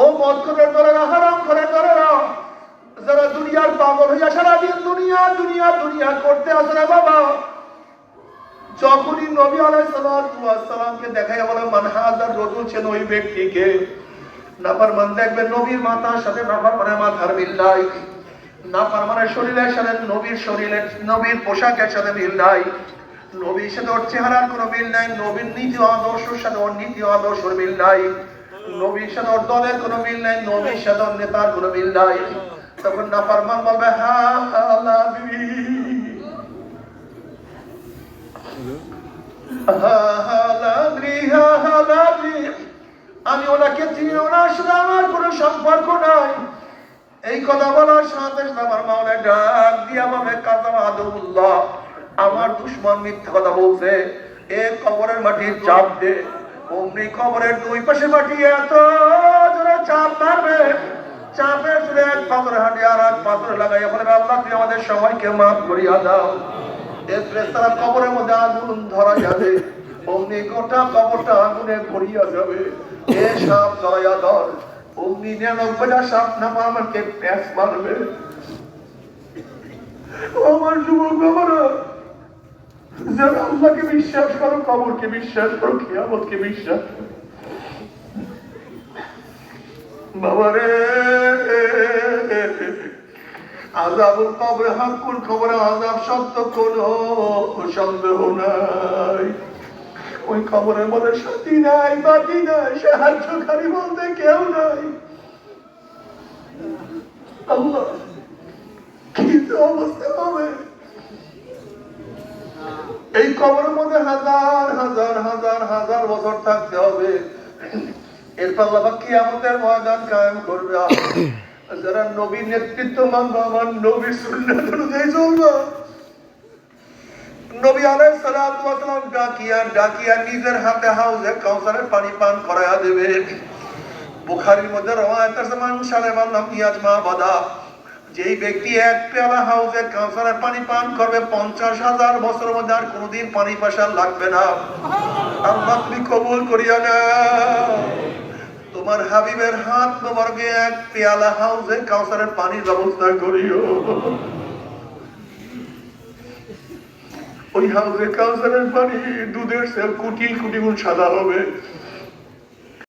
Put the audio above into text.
ও মদ করে ধরে হারাম করে ধরে যারা দুনিয়ার পাগল হইয়া সারাদিন দুনিয়া দুনিয়া দুনিয়া করতে আসে বাবা। যখনই নবী আলাইসালামকে দেখাই বলে মানহাজার রজুল ছিল ওই ব্যক্তিকে? নাফার মান দেখবেন নবীর মাথার সাথে নাফার মানে মাথার মিল নাই। নাফার মানে শরীরের সাথে নবীর শরীরের, নবীর পোশাকের সাথে মিল নাই। নবীর সাথে ওর চেহারার কোনো মিল নাই। নবীর নীতি ও আদর্শের সাথে ওর নীতি ও আদর্শের মিল নাই। নবীর সাথে ওর দলের কোনো মিল নাই, নবীর সাথে ওর নেতার কোনো মিল নাই। তখন নাফার মান বলবে লাভি আমি ওনাকে চিনি, ওনার সাথে আমার কোনো সম্পর্ক নাই। এই কথা বলার সাথে আমার মাওলা ডাক দিয়া বলে, কাজাম আদুল্লাহ আমার দুশ্মন মিথ্যা কথা বলছে। এ কবরের মাটির চাপ দে। অমনি কবরের দুই পাশে মাটি এত জোরে চাপ মারবে। চাপে জুড়ে এক পাথর হাঁটি আর এক পাথর লাগাইয়া বলে আল্লাহ, তুমি আমাদের সবাইকে মাফ করিয়া দাও। এ ফেরেশতারা কবরের মধ্যে আগুন ধরা যাবে অমনি গোটা কবরটা আগুনে ভরিয়া যাবে। এ সাপ ধরাইয়া ধর। অমনি নিরানব্বইটা সাপ নামা আমাকে প্যাঁচ মারবে। আমার যুবক বাবারা আল্লাহকে বিশ্বাস করো, কবরকে বিশ্বাস করো, কিয়ামতকে বিশ্বাস বাবারে কবরে আজাব সত্য সন্দেহ নাই। ওই খবরের মধ্যে সাথী নাই বাতি নাই, সাহায্যকারী বলতে কেউ নাই। আল্লাহ কিন্তু অবস্থা কবরের মধ্যে হাজার হাজার হাজার হাজার বছর থাকতে হবে। কি আমাদের ময়দান কায়েম করবে। যারা নেতৃত্ব মানবো, আমার সুন্নাত অনুযায়ী চলবো। নবী আলাইহিস ডাকিয়া ডাকিয়া নিজের হাতে হাউজে কাউসারের পানি পান করায়া দেবে। বুখারীর মধ্যে রওয়ায়াত আছে মান শারাবা লাম ইয়াজমা বাদা। যেই ব্যক্তি এক পেয়ালা হাউজে কাউসারের পানি পান করবে, পঞ্চাশ হাজার বছর মধ্যে আর কোনোদিন পানি পাশার লাগবে না। আল্লাহ, তুমি কবুল করিয়া না তোমার হাবিবের হাত মোবারকে এক পেয়ালা হাউজে কাউসারের পানির ব্যবস্থা করিও। ওই হাউজে কাউসারের পানি দুধের কুটি কুটি গুণ সাদা হবে।